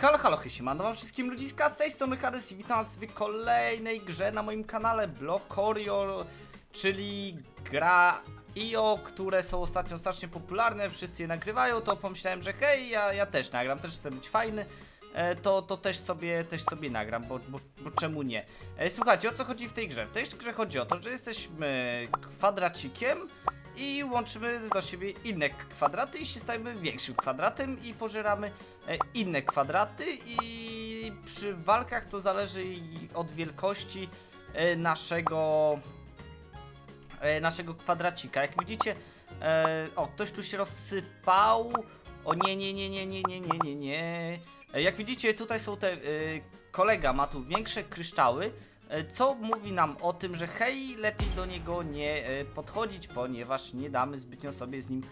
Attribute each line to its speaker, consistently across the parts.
Speaker 1: Halo, halo, Hysiemano, wam wszystkim ludziska, z tej strony Hades i witam was w kolejnej grze na moim kanale Blokorio, czyli gra IO, które są ostatnio strasznie popularne, wszyscy je nagrywają, to pomyślałem, że hej, ja, ja też nagram, też chcę być fajny, e, to, to też sobie, też sobie nagram, bo, bo, bo czemu nie? E, Słuchajcie, o co chodzi w tej grze? W tej grze chodzi o to, że jesteśmy kwadracikiem, i łączymy do siebie inne kwadraty i się stajemy większym kwadratem i pożeramy e, inne kwadraty i przy walkach to zależy od wielkości e, naszego e, naszego kwadracika. Jak widzicie, o, ktoś tu się rozsypał. O nie, nie, nie, nie, nie, nie, nie, nie, nie. Jak widzicie, tutaj są te. Kolega ma tu większe kryształy. E, Co mówi nam o tym, że hej, lepiej do niego nie e, podchodzić, ponieważ nie damy zbytnio sobie z nim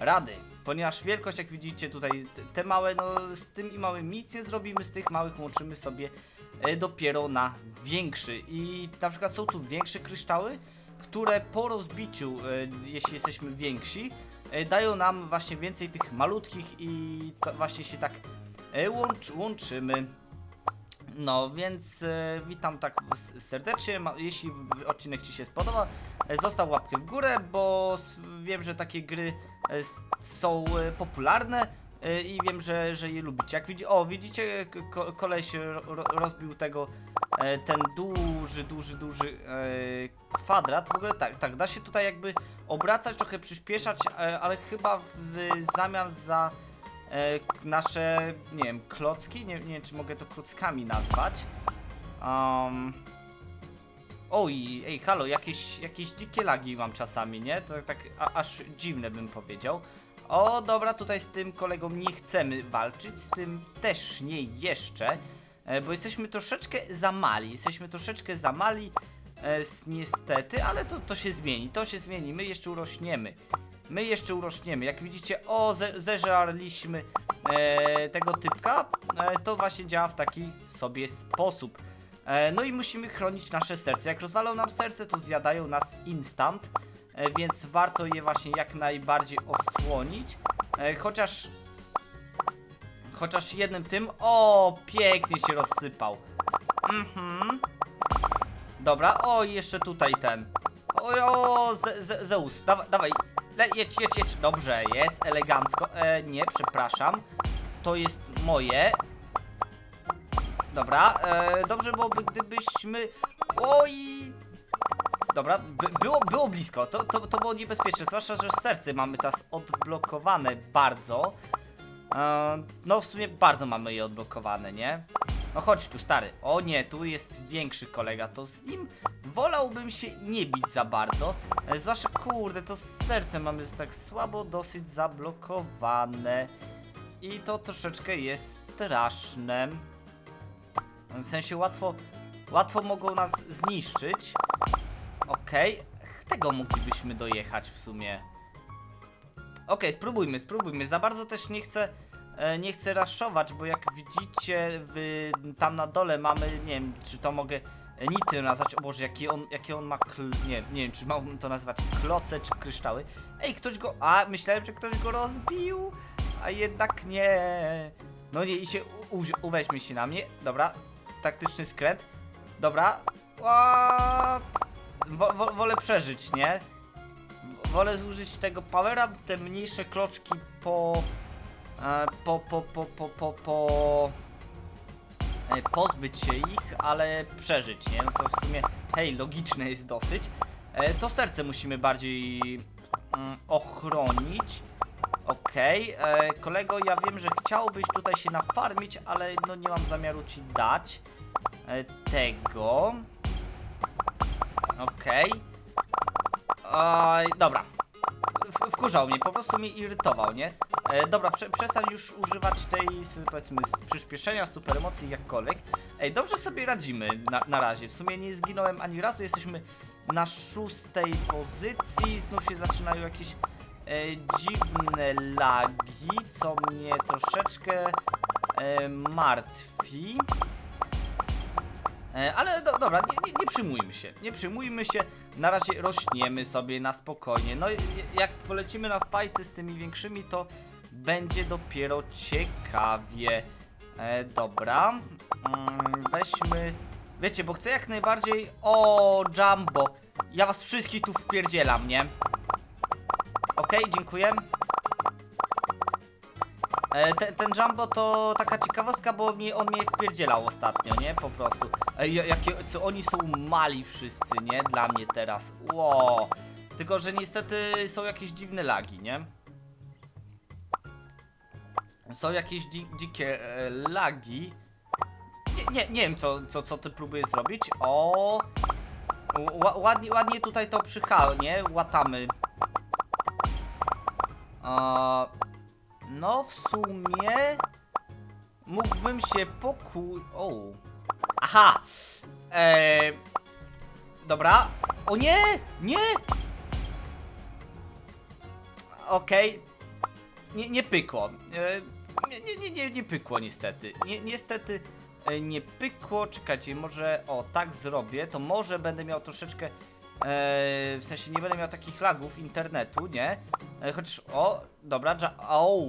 Speaker 1: rady. Ponieważ wielkość, jak widzicie tutaj, te- małe, no z tym i małym nic nie zrobimy, z tych małych łączymy sobie e, dopiero na większy. I na przykład są tu większe kryształy, które po rozbiciu, jeśli jesteśmy więksi, dają nam właśnie więcej tych malutkich i właśnie się tak łącz, łączymy. No, więc e, witam tak serdecznie. Ma, jeśli odcinek Ci się spodoba, e, zostaw łapkę w górę, bo wiem, że takie gry e, są e, popularne e, i wiem, że, że je lubicie. Jak widzi, o, widzicie, ko, koleś ro, ro- rozbił tego, e, ten duży, duży, duży e, kwadrat. W ogóle tak, tak, da się tutaj jakby obracać, trochę przyspieszać, e, ale chyba w zamian za nasze, nie wiem, klocki, nie, nie wiem czy mogę to klockami nazwać. Um, oj, ej, halo, jakieś, jakieś dzikie lagi mam czasami, nie? To tak a, aż dziwne bym powiedział. O, dobra, tutaj z tym kolegą nie chcemy walczyć, z tym też nie jeszcze, e, bo jesteśmy troszeczkę za mali, jesteśmy troszeczkę za mali, e, niestety, ale to, to się zmieni, to się zmieni, my jeszcze urośniemy. My jeszcze urośniemy. Jak widzicie, o, ze, zeżarliśmy e, tego typka. E, to właśnie działa w taki sobie sposób. E, no i musimy chronić nasze serce. Jak rozwalą nam serce, to zjadają nas instant. E, więc warto je właśnie jak najbardziej osłonić. E, chociaż. Chociaż jednym tym. O, pięknie się rozsypał. Mhm. Dobra, o, jeszcze tutaj ten. O, o Ze Ze Zeus, dawa, dawaj, Le, jedź, jedź, jedź. Dobrze, jest, elegancko. E, nie, przepraszam. To jest moje. Dobra, e, dobrze byłoby, gdybyśmy... Oj... Dobra, by, było, było blisko, to, to, to było niebezpieczne, zwłaszcza, że serce mamy teraz odblokowane bardzo. E, no w sumie bardzo mamy je odblokowane, nie? No chodź tu, stary. O nie, tu jest większy kolega, to z nim wolałbym się nie bić za bardzo. E, Zwłaszcza, kurde, to serce mamy tak słabo dosyć zablokowane. I to troszeczkę jest straszne. W sensie łatwo, łatwo mogą nas zniszczyć. Okej, tego moglibyśmy dojechać w sumie. Okej, spróbujmy, spróbujmy. Za bardzo też nie chcę, nie chcę raszować, bo jak widzicie, w, tam na dole mamy, nie wiem, czy to mogę e, nitrem nazwać. O Boże, jaki on, jakie on ma. Nie, nie wiem, czy mam to nazwać kloce czy kryształy. Ej, ktoś go... A, myślałem, że ktoś go rozbił, a jednak nie. No nie, i się u, u, uweźmy się na mnie. Dobra, taktyczny skręt. Dobra. Ła... Wo, wo, wolę przeżyć, nie? wolę zużyć tego powera, te mniejsze klocki po, e, po, po, po, po, po, po e, pozbyć się ich, ale przeżyć, nie? No to w sumie, hej, logiczne jest dosyć. E, to serce musimy bardziej mm, ochronić. Okej, e, kolego, ja wiem, że chciałbyś tutaj się nafarmić, ale no nie mam zamiaru ci dać e, tego. Okej. Oj, dobra. W, wkurzał mnie, po prostu mnie irytował, nie? E, dobra, prze, przestań już używać tej, powiedzmy, przyspieszenia, super emocji, jakkolwiek. Ej, dobrze sobie radzimy na, na razie. W sumie nie zginąłem ani razu, jesteśmy na szóstej pozycji. Znów się zaczynają jakieś e, dziwne lagi, co mnie troszeczkę e, martwi. E, Ale do, dobra, nie, nie, nie przyjmujmy się, nie przyjmujmy się, na razie rośniemy sobie na spokojnie. No jak polecimy na fajty z tymi większymi, to będzie dopiero ciekawie. E, dobra. Mm, weźmy... Wiecie, bo chcę jak najbardziej... O, Jumbo. Ja was wszystkich tu wpierdzielam, nie? Okej, dziękuję. E, te, ten Jumbo to taka ciekawostka, bo on mnie wpierdzielał ostatnio, nie? Po prostu. Ja- jakie, co oni są mali wszyscy, nie? Dla mnie teraz. Ło. Tylko, że niestety są jakieś dziwne lagi, nie? Są jakieś dzi dzikie e, lagi. Nie, nie, nie wiem, co, co, co ty próbujesz zrobić. O. Ła, ładnie, ładnie tutaj to przycha, nie? Łatamy. No, w sumie mógłbym się poku... O. Aha! Eee, dobra. O nie! Nie! Okej. Nie, nie pykło. Eee, nie, nie, nie, nie, nie pykło niestety. Nie, niestety e, nie pykło. Czekajcie, może o tak zrobię, to może będę miał troszeczkę e, w sensie nie będę miał takich lagów internetu, nie? E, chociaż o, dobra, o,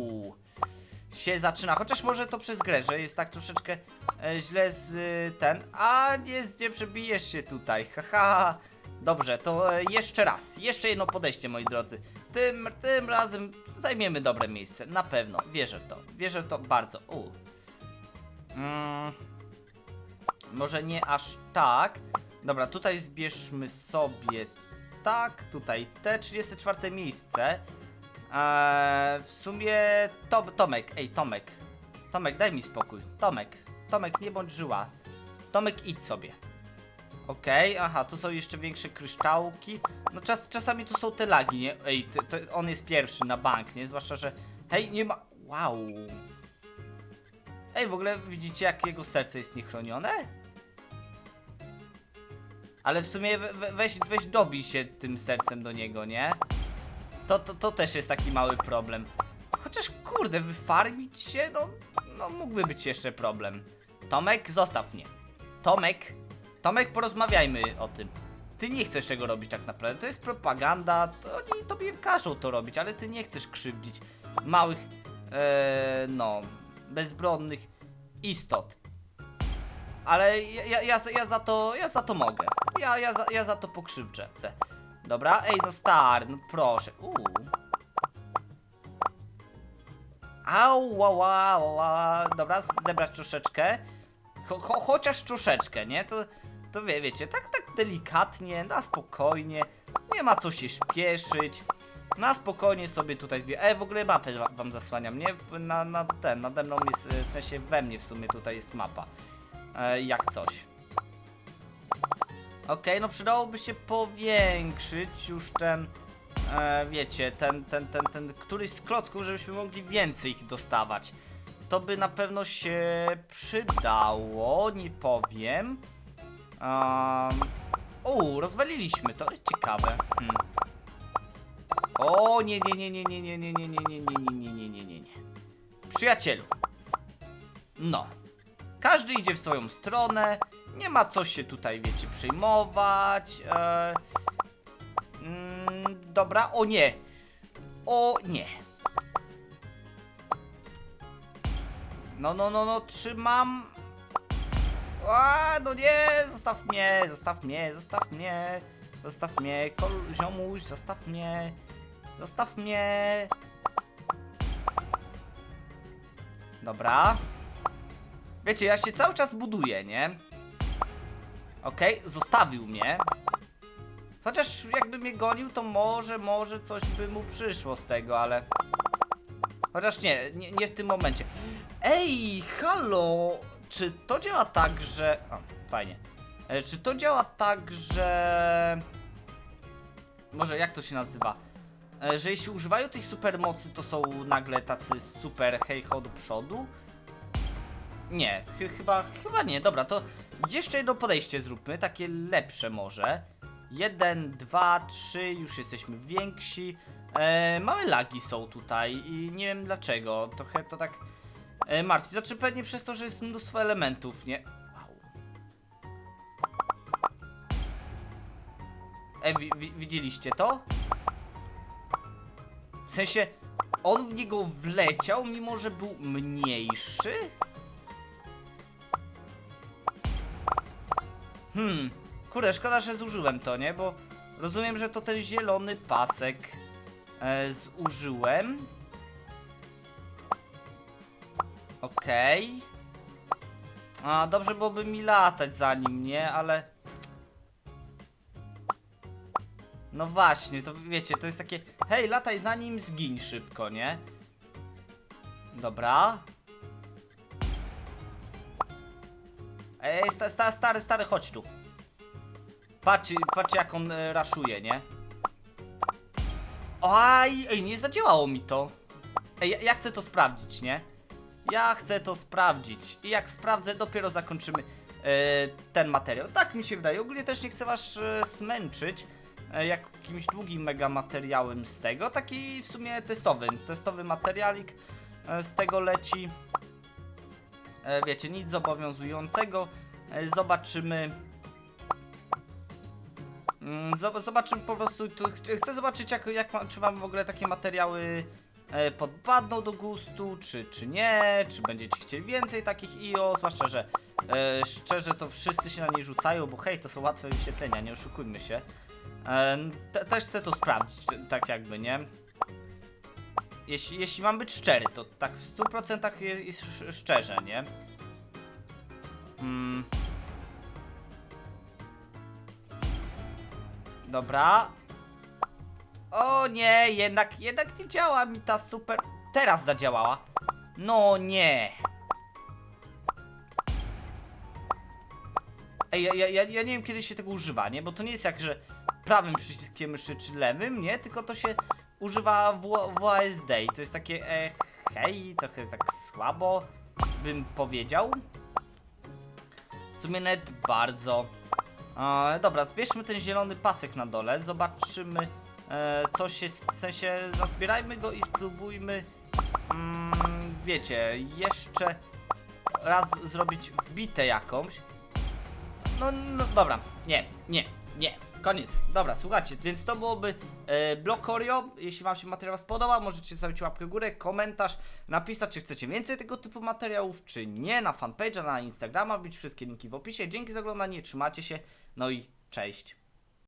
Speaker 1: się zaczyna. Chociaż może to przez grę, że jest tak troszeczkę e, źle z y, ten. A nie, nie przebijesz się tutaj. Haha. Dobrze, to e, jeszcze raz. Jeszcze jedno podejście, moi drodzy. Tym, tym razem zajmiemy dobre miejsce. Na pewno. Wierzę w to. Wierzę w to bardzo. U. Mm, może nie aż tak. Dobra, tutaj zbierzmy sobie tak, tutaj te 34 miejsce. Eee, w sumie Tom, Tomek, ej Tomek. Tomek, daj mi spokój. Tomek, Tomek, nie bądź żyła. Tomek, idź sobie. Okej, aha, tu są jeszcze większe kryształki. No czas, czasami tu są te lagi, nie? Ej, to, to on jest pierwszy na bank, nie? Zwłaszcza, że... Hej, nie ma... Wow. Ej, w ogóle widzicie, jak jego serce jest niechronione? Ale w sumie we, weź, weź dobij się tym sercem do niego, nie? To, to, to też jest taki mały problem. Chociaż kurde, wyfarmić się, no, no mógłby być jeszcze problem. Tomek, zostaw mnie. Tomek, Tomek, porozmawiajmy o tym. Ty nie chcesz tego robić tak naprawdę. To jest propaganda, to oni tobie każą to robić, ale ty nie chcesz krzywdzić małych, e, no, bezbronnych istot. Ale ja, ja, ja, ja za to, ja za to mogę. Ja, ja, za, ja za to pokrzywdzę. chcę. Dobra, ej no stary, no proszę. Uuu. Au, ła, ła, ła. Dobra, zebrać troszeczkę. Cho, cho, chociaż troszeczkę, nie? To, to wie, wiecie, tak, tak delikatnie, na spokojnie. Nie ma co się śpieszyć. Na spokojnie sobie tutaj zbie... E, w ogóle mapę wa- wam zasłaniam, nie? Na, na ten, nade mną jest, e, w sensie we mnie w sumie tutaj jest mapa. E, jak coś. Okej, no przydałoby się powiększyć już ten, e, wiecie, ten, ten, ten, ten, któryś z klocków, żebyśmy mogli więcej ich dostawać. To by na pewno się przydało, nie powiem. Um, o, rozwaliliśmy, to jest ciekawe. Hmm. O, nie, nie, nie, nie, nie, nie, nie, nie, nie, nie, nie, nie, nie, nie, nie, nie. Przyjacielu. No. Każdy idzie w swoją stronę. Nie ma co się tutaj, wiecie, przejmować. E... Mm, dobra, o nie. O nie. No, no, no, no, trzymam. A, no nie, zostaw mnie, zostaw mnie, zostaw mnie. Zostaw mnie, kol, ziomuś, zostaw mnie. Zostaw mnie. Dobra. Wiecie, ja się cały czas buduję, nie? Okej, zostawił mnie. Chociaż jakby mnie gonił, to może, może coś by mu przyszło z tego, ale... Chociaż nie, nie, nie w tym momencie. Ej, halo! Czy to działa tak, że... O, fajnie. E, czy to działa tak, że... Może jak to się nazywa? E, że jeśli używają tej supermocy, to są nagle tacy super hej ho do przodu? Nie, ch chyba, chyba nie. Dobra, to jeszcze jedno podejście zróbmy, takie lepsze może. Jeden, dwa, trzy, już jesteśmy więksi. E, małe lagi są tutaj i nie wiem dlaczego. Trochę to tak E, martwi. Znaczy pewnie przez to, że jest mnóstwo elementów, nie? Wow. E, wi wi widzieliście to? W sensie, on w niego wleciał, mimo że był mniejszy? Hmm, kurde, szkoda, że zużyłem to, nie? Bo rozumiem, że to ten zielony pasek e, zużyłem. Okej. A, dobrze byłoby mi latać za nim, nie? Ale... No właśnie, to wiecie, to jest takie... Hej, lataj za nim, zgiń szybko, nie? Dobra. Ej, sta, sta, stary, stary, chodź tu. Patrz, patrz jak on e, raszuje, nie? Oj, ej, nie zadziałało mi to. Ej, ja, ja chcę to sprawdzić, nie? Ja chcę to sprawdzić. I jak sprawdzę, dopiero zakończymy e, ten materiał. Tak mi się wydaje. Ogólnie też nie chcę was e, smęczyć e, jakimś długim mega materiałem z tego. Taki w sumie testowy. Testowy materialik e, z tego leci. E, wiecie, nic zobowiązującego. E, zobaczymy. Mm, zob- Zobaczymy po prostu. Tu ch- chcę zobaczyć, jak, jak czy wam w ogóle takie materiały e, podpadną do gustu, czy, czy nie, czy będziecie chcieli więcej takich IO, zwłaszcza, że e, szczerze to wszyscy się na nie rzucają, bo hej, to są łatwe wyświetlenia, nie oszukujmy się. E, te, też chcę to sprawdzić, tak jakby, nie? Jeśli, jeśli mam być szczery, to tak w 100% jest, jest sz- szczerze, nie? Mm. Dobra. O nie, jednak, jednak nie działa mi ta super... Teraz zadziałała. No nie. Ej, ja, ja, ja, nie wiem kiedy się tego używa, nie? Bo to nie jest jak, że prawym przyciskiem myszy czy lewym, nie? Tylko to się używa w, w ASD i to jest takie e, hej, trochę tak słabo bym powiedział. W sumie nawet bardzo. E, dobra, zbierzmy ten zielony pasek na dole, zobaczymy e, co się, w sensie nazbierajmy go i spróbujmy, mm, wiecie, jeszcze raz zrobić wbitę jakąś. No, no dobra, nie, nie, nie, koniec. Dobra, słuchajcie, więc to byłoby e, Blokorio. Jeśli wam się materiał spodobał, możecie zostawić łapkę w górę, komentarz, napisać, czy chcecie więcej tego typu materiałów, czy nie, na fanpage'a, na Instagrama, wbić wszystkie linki w opisie. Dzięki za oglądanie, trzymajcie się, no i cześć.